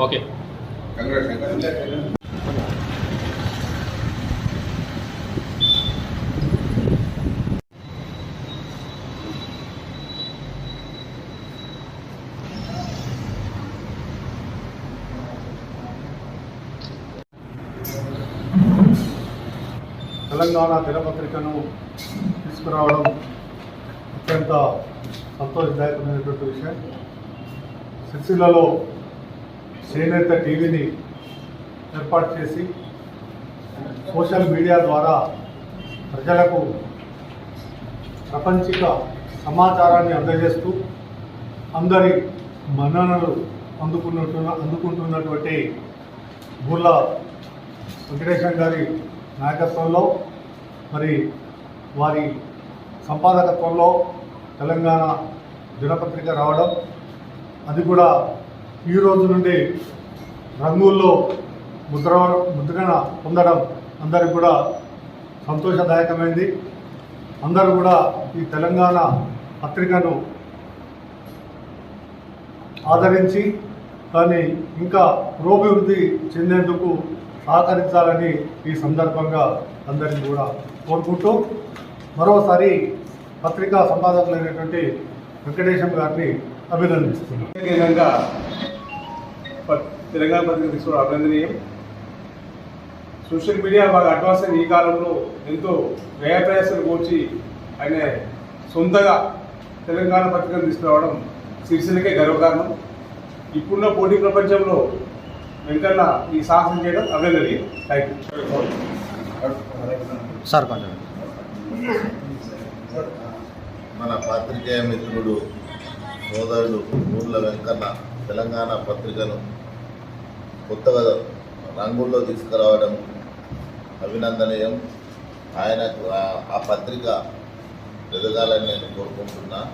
Okay. Telangana దినపత్రికను తీసుకురావడం అత్యంత సంతోషదాయకమైనటువంటి విషయం. సిరిసిల్లలో చేనేత టీవీని ఏర్పాటు చేసి సోషల్ మీడియా ద్వారా ప్రజలకు ప్రపంచిక సమాచారాన్ని అందజేస్తూ అందరి మన్ననలు అందుకున్నట్టున్న అందుకుంటున్నటువంటి బుర్ల వెంకటేశ్వర గారి నాయకత్వంలో మరి వారి సంపాదకత్వంలో తెలంగాణ దినపత్రిక రావడం అది కూడా ఈ రోజు నుండి రంగుల్లో ముద్ర ముద్రణ పొందడం అందరికి కూడా సంతోషదాయకమైంది. అందరూ కూడా ఈ తెలంగాణ పత్రికను ఆదరించి దాన్ని ఇంకా పురోభివృద్ధి చెందేందుకు సహకరించాలని ఈ సందర్భంగా అందరిని కూడా కోరుకుంటూ మరోసారి పత్రికా సంపాదకులైనటువంటి వెంకటేశం గారిని అభినందిస్తున్నాను విధంగా ప- తెలంగాణ పత్రిక తీసుకోవడం అభినందనీయం. సోషల్ మీడియా బాగా అడ్వాన్స్ అయిన ఈ కాలంలో ఎంతో వ్యయప్రయాసాలు కూర్చి ఆయన సొంతగా తెలంగాణ పత్రికను తీసుకురావడం సిరిసిల్లకే గర్వకారణం. ఇప్పుడున్న పోటీ ప్రపంచంలో వెంకన్న ఈ సాహసం చేయడం అభినందనీయం. థ్యాంక్ యూ సార్ కొంచెం. మన పాత్రికేయ మిత్రుడు సోదరుడు ఊర్ల వెంకన్న తెలంగాణ పత్రికను కొత్తగా రంగుల్లో తీసుకురావడం అభినందనీయం. ఆయనకు ఆ- ఆ పత్రిక ఎదగాలని నేను కోరుకుంటున్నా.